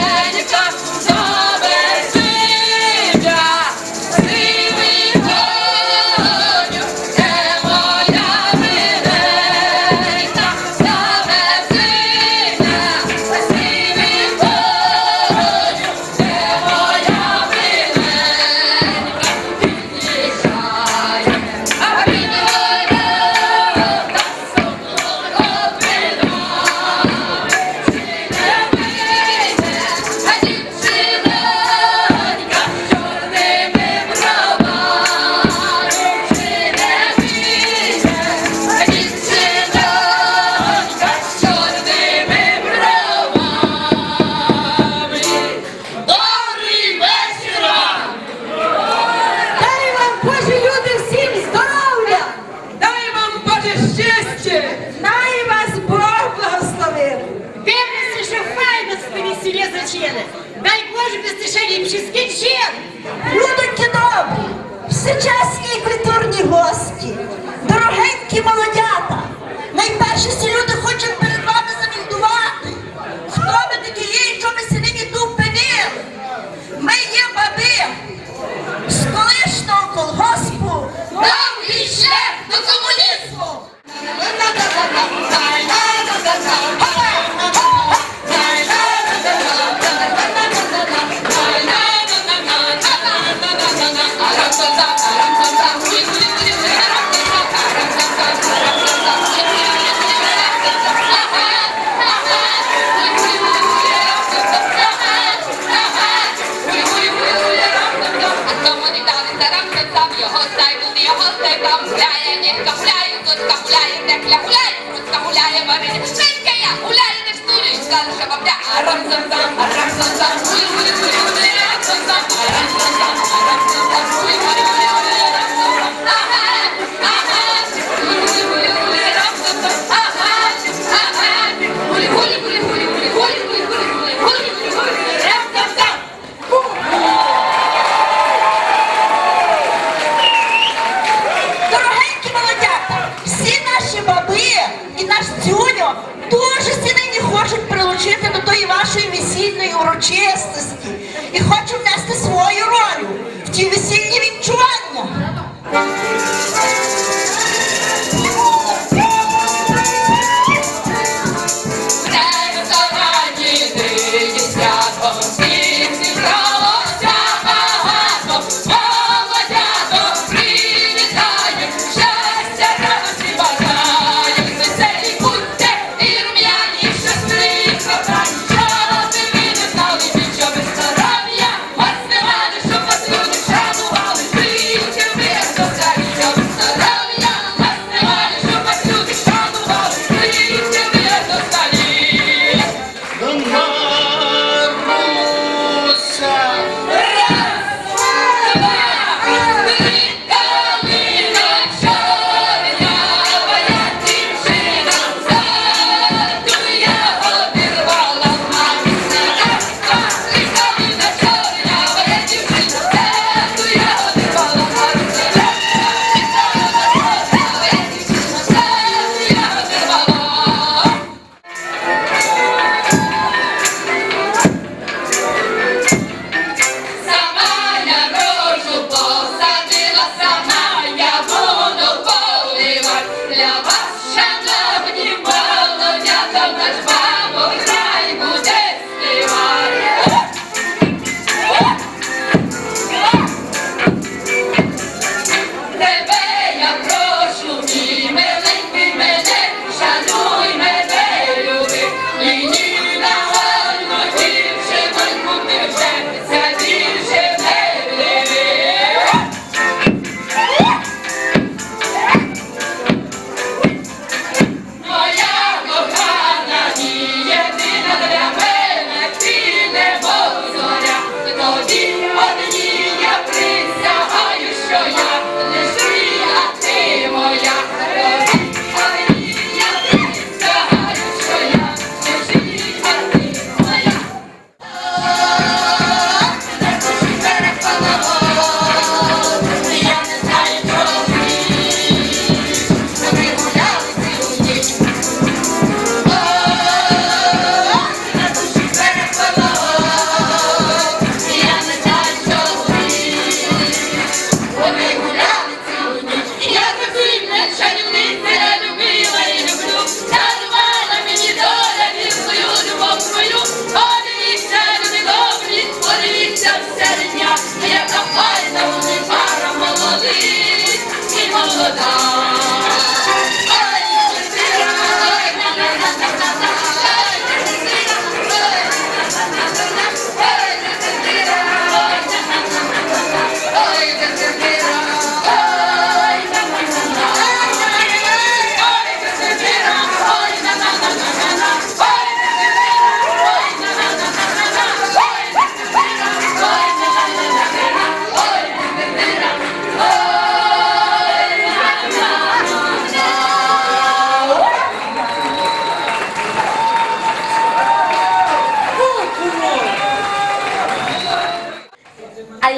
gelecek çağ. Най вас Бог благословив. Певно, що хай вас в весілі зачини. Дай Боже достиження всіх чин. Людоньки добрі, всечасні і культурні гості, дорогенькі молодята. Найперше всі люди хочуть перед вами завідувати. Хто ми такі є і що ми сидимо тут пенили? Ми є баби з колишнього колгоспу. Нам віще!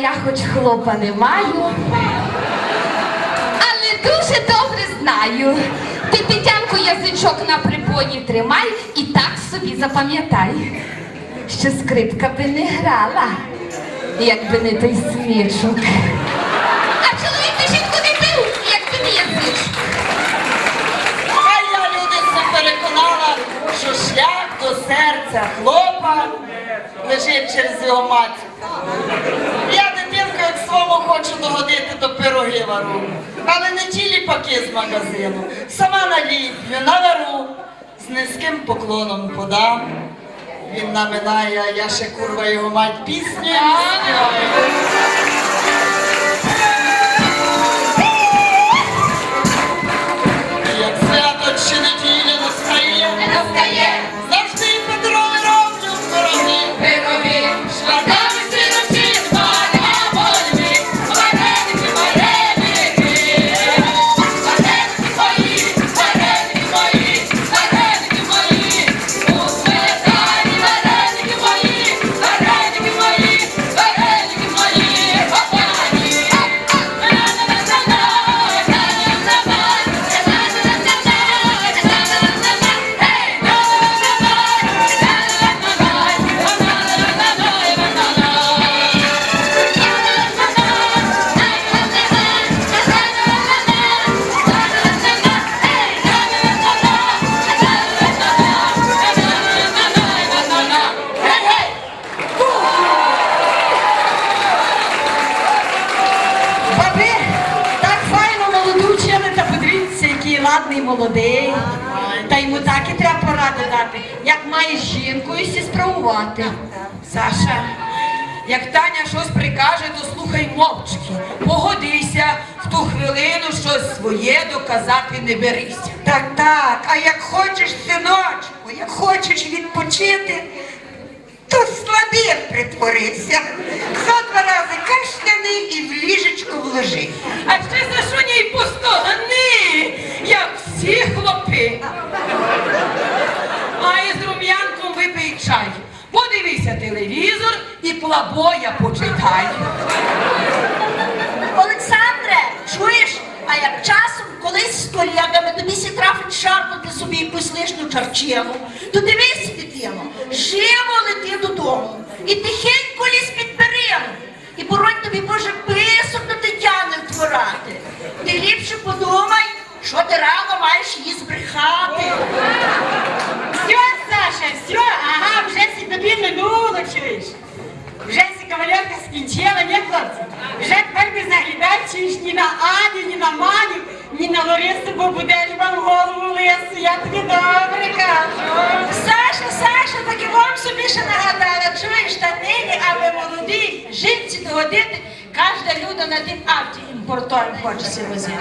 Я хоч хлопа не маю, але дуже добре знаю. Ти Тетянко язичок на припоні тримай і так собі запам'ятай, що скрипка би не грала, якби не той смішок. А чоловік би жінку не бив, якби не язичок. А я людина переконала, що шлях до серця хлопа лежить через його матір. Я дитинку як своєму хочу догодити, то пироги вару. Але не ті ліпаки з магазину. Сама наліплю, навару, з низьким поклоном подам. Він наминає, а я ще курва його мать пісню ладний молодий. Та йому так і треба поради дати, як маєш жінкою сі справувати. Саша, як Таня щось прикаже, то слухай мовчки. Погодися, в ту хвилину щось своє доказати не берись. Так, так, а як хочеш, синочку, як хочеш відпочити, то слабір притворися. Зо два рази кашляни і в ліжечко вложи. А ще за що ній пустогани, і плабоя почитай. Олександре, чуєш? А як часом колись з колегами тобі сі трафить шарпати собі якусь лишню чарчину, то дивись, дитино, живо лети додому і тихенько лізь під перину. І боронь тобі Боже писок до Тетяни втворати. Ти ліпше подумай, що ти рано маєш її збрехати. Все, Саша, все, ага, вже сі тобі минуло, чуєш? Кавалерка скінчила, ні, хлопці? Вже тепер не заглядаєш ні на Аню, ні на Маню, ні на Ларису, бо будеш вам голову лису, я тобі добре кажу. Саша, Саша, так і вам собі ще нагадала, чуєш, та нині, аби молодій жінці догодити, кожна люда на тим авті імпортом хочеться возити.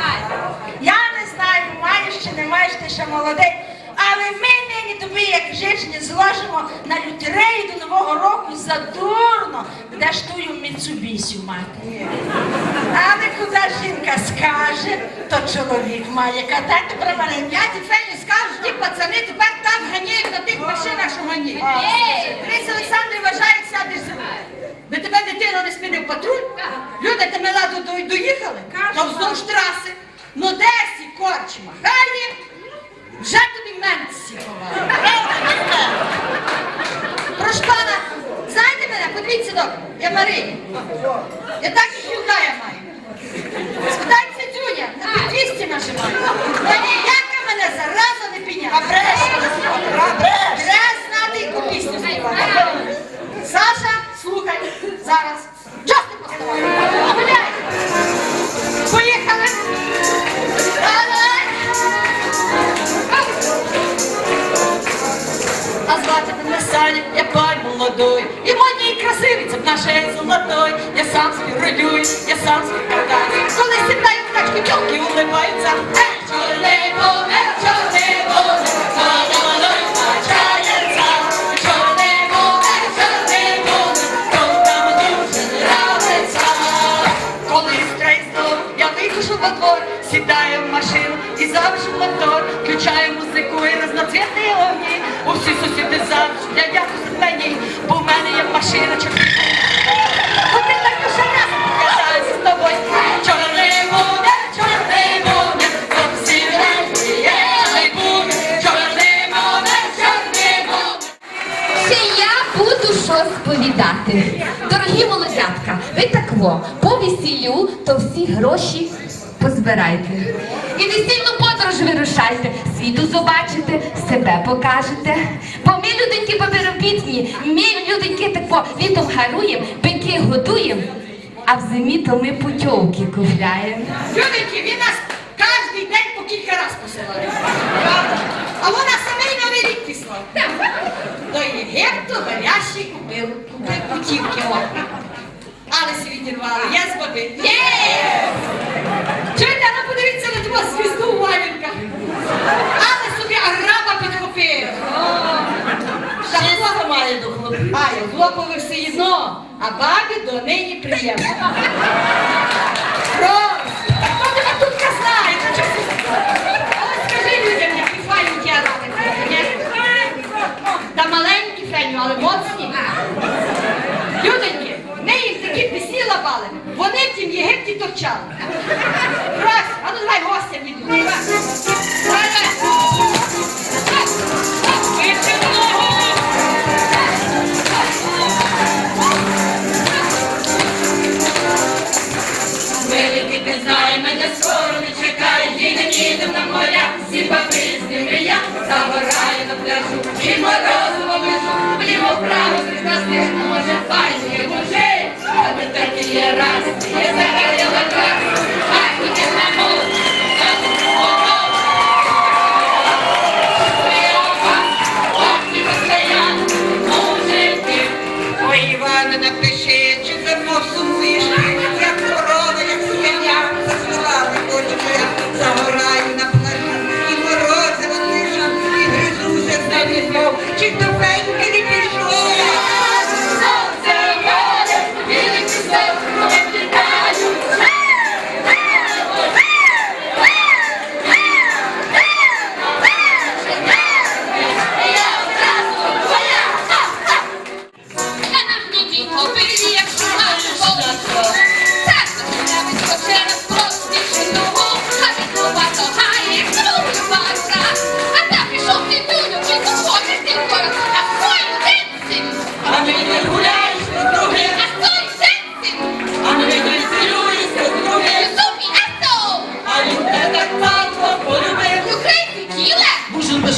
Я не знаю, маєш чи не маєш ти ще молодий, але ми нині тобі, як жичні, зложимо на лютерею до Нового року задурно, де ж тую Міцубісю мати. Але куди жінка скаже, то чоловік має катати права. Я тепер не скажу, ті пацани тепер так ганяють на тих машинах, що ганяють. Крис Олександр вважає, за руль. Би тебе дитина не спинив патруль, люди тебе ладу доїхали, то вздовж траси. Ну десь і корчі махає, вже тобі менці ховає. Прошпана, знаєте мене, подивіться добре, я так і хілдая маю. Спитайте Дзюня, на 200 нажимаю. Ну ніяка мене зараза не підняла. А бреш, Треба знати, яку пісню співати. Саша, слухай, зараз. Джасти поставай. Гуляй. Поїхали. Давай. А звати мене Саня, я парень молодой, і красивиця в нашій золотой. Я сам собі родюю, я сам собі катаюсь. Коли сідаю в тачку, тілки улибаються. То всі гроші позбирайте. І весільну подорож вирушайте, світу побачите, себе покажете. Бо ми, люденьки побіробітні, ми, люденьки, тако літом гаруєм, бики годуєм, а в зимі то ми путьовки купляємо. Люденьки, він нас кожен день по кілька разів посилає. Правда? А вона самий новий рік пішла. До Єгипту гарячий купив, купив путівки. Але свій відірвали, я з баби. Є! Чуєте, ну подивіться на ту звізду у валінках. Але собі араба підхопив. Ще має до хлопців. А, я хлопові все одно, а бабі до нині приємно. Просто! Хто тебе тут знає? Чого ти- Ось скажи людям, які файні ті араби. Та маленькі феню, але моцні. Люденьки, ми їх такі пісні лапали, вони в Єгипті торчали. Раз, а ну давай гостя віду. Давай,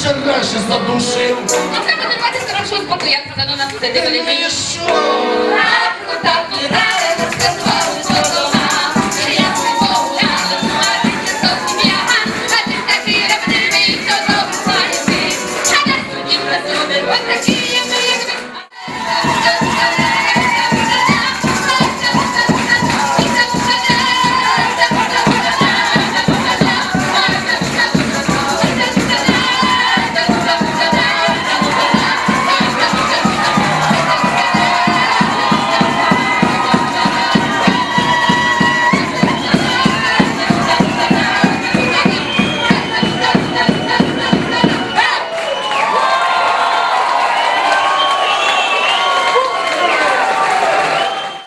ще раніше задушив. Ну, треба не мати хорошого споку, як це на це Ти не що? Так, так, так, розказували додома,